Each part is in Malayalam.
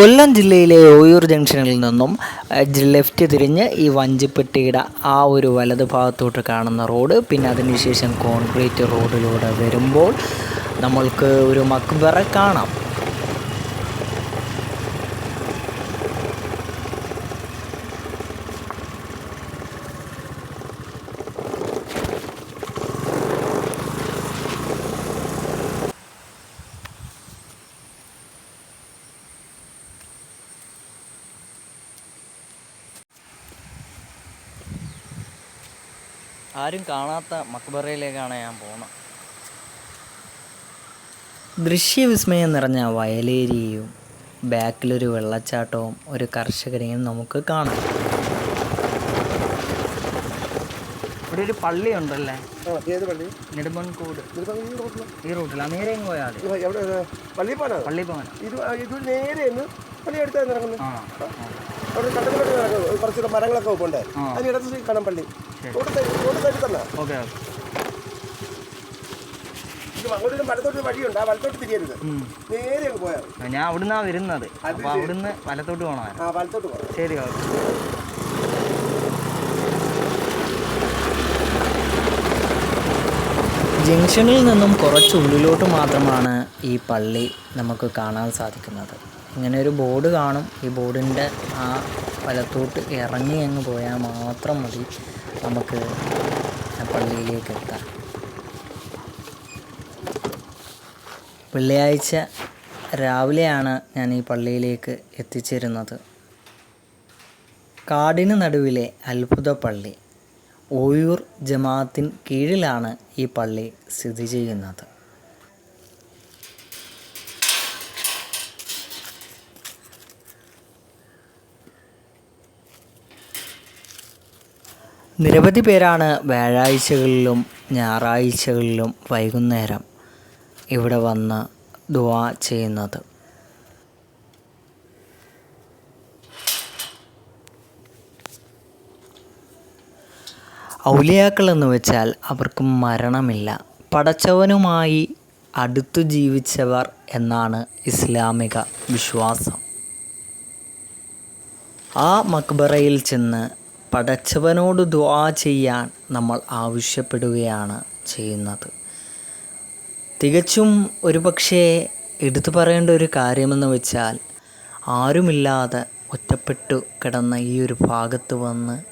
കൊല്ലം ജില്ലയിലെ ഓയൂർ ജംഗ്ഷനിൽ നിന്നും ലെഫ്റ്റ് തിരിഞ്ഞ് ഈ വഞ്ചിപ്പെട്ടിയുടെ ആ ഒരു വലത് ഭാഗത്തോട്ട് കാണുന്ന റോഡ് പിന്നെ അതിനുശേഷം കോൺക്രീറ്റ് റോഡിലൂടെ വരുമ്പോൾ നമ്മൾക്ക് ഒരു മക്ബറ കാണാം. ആരും കാണാത്ത മക്ബറയിലേക്കാണ് ഞാൻ പോകുന്നത് ദൃശ്യവിസ്മയം നിറഞ്ഞ വയലേരിയയും ബാക്കിലൊരു വെള്ളച്ചാട്ടവും ഒരു കർഷകരെയും നമുക്ക് കാണാം. ഇവിടെ ഒരു പള്ളി ഉണ്ടല്ലേ? നെടുമ്പൻകൂട്. ഈ റൂട്ടിൽ നേരെ ഇങ്ങ് പോയാൽ മതി ഇത് ഇത് നേരെ ഒന്ന് പള്ളി അടുത്തായി നടക്കുന്നത്. ആ. അവിടെ കണ്ടത്തിലോട്ട് നടക്കുന്നത്. കുറച്ചുകൂടെ മരങ്ങളൊക്കെ വെപ്പുണ്ട് ആ. അതിനിടത്ത് കാണാം പള്ളി ഓക്കെ അങ്ങോട്ടൊരു വലത്തോട്ട് വഴിയുണ്ട്. ആ വലത്തോട്ട് തിരിയരുത്. നേരെ അങ്ങ് പോയാൽ ഞാൻ അവിടുന്നാ വരുന്നത്. അപ്പൊ അവിടുന്ന് വലത്തോട്ട് പോണോ ആ വലത്തോട്ട് ശരി ജംഗ്ഷനിൽ നിന്നും കുറച്ച് ഉള്ളിലോട്ട് മാത്രമാണ് ഈ പള്ളി നമുക്ക് കാണാൻ സാധിക്കുന്നത്. ഇങ്ങനെ ഒരു ബോർഡ് കാണും. ഈ ബോർഡിന്റെ ആ വലത്തോട്ട് ഇറങ്ങി അങ്ങ് പോയാൽ മാത്രം മതി. നമുക്ക് പള്ളിയിലേക്ക് എത്താം. വെള്ളിയാഴ്ച രാവിലെയാണ് ഞാൻ ഈ പള്ളിയിലേക്ക് എത്തിച്ചേരുന്നത്. കാടിന് നടുവിലെ അത്ഭുത പള്ളി ഓയൂർ ജമാഅത്തിൻ കീഴിലാണ് ഈ പള്ളി സ്ഥിതി ചെയ്യുന്നത്. നിരവധി പേരാണ് വ്യാഴാഴ്ചകളിലും ഞായറാഴ്ചകളിലും വൈകുന്നേരം ഇവിടെ വന്ന് ദുവാ ചെയ്യുന്നത്. ഔലിയാക്കൾ എന്ന് വെച്ചാൽ അവർക്ക് മരണമില്ല. പടച്ചവനുമായി അടുത്തു ജീവിച്ചവർ എന്നാണ് ഇസ്ലാമിക വിശ്വാസം. ആ മക്ബറയിൽ ചെന്ന് പടച്ചവനോട് ദ്വാ ചെയ്യാൻ നമ്മൾ ആവശ്യപ്പെടുകയാണ് ചെയ്യുന്നത്. തികച്ചും ഒരുപക്ഷേ എടുത്തു പറയേണ്ട ഒരു കാര്യമെന്ന് വെച്ചാൽ ആരുമില്ലാതെ ഒറ്റപ്പെട്ടു കിടന്ന ഈ ഒരു ഭാഗത്ത് വന്ന്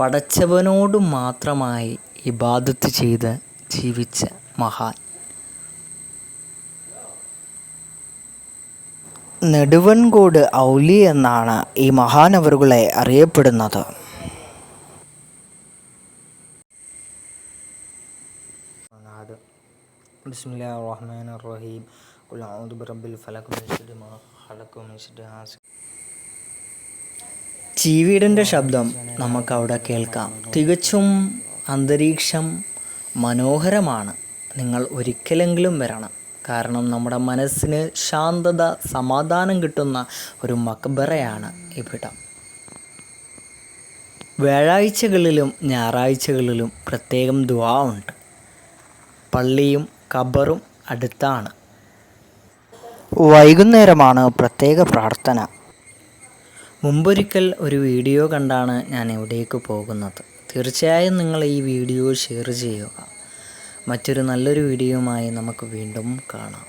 പടച്ചവനോട് മാത്രമായി ഇബാദത്ത് ചെയ്ത് ജീവിച്ച മഹാൻ. നെടുവൻകോട് ഔലി എന്നാണ് ഈ മഹാനവറുകളെ അറിയപ്പെടുന്നത്. ബിസ്മില്ലാ റഹ്മാൻ റഹീം قل അഊദു برب الفلق من شر ما خلق മിൻ شر حاسد ചീവീടിന്റെ ശബ്ദം നമുക്കവിടെ കേൾക്കാം. തികച്ചും അന്തരീക്ഷം മനോഹരമാണ്. നിങ്ങൾ ഒരിക്കലെങ്കിലും വരണം. കാരണം നമ്മുടെ മനസ്സിന് ശാന്തത സമാധാനം കിട്ടുന്ന ഒരു മക്ബറയാണ് ഇവിടം. വ്യാഴാഴ്ചകളിലും ഞായറാഴ്ചകളിലും പ്രത്യേകം ദുവാ ഉണ്ട്. പള്ളിയും ഖബറും അടുത്താണ്. വൈകുന്നേരമാണ് പ്രത്യേക പ്രാർത്ഥന. മുമ്പൊരിക്കൽ ഒരു വീഡിയോ കണ്ടാണ് ഞാൻ എവിടേക്ക് പോകുന്നത്. തീർച്ചയായും നിങ്ങൾ ഈ വീഡിയോ ഷെയർ ചെയ്യുക. മറ്റൊരു നല്ലൊരു വീഡിയോയുമായി നമുക്ക് വീണ്ടും കാണാം.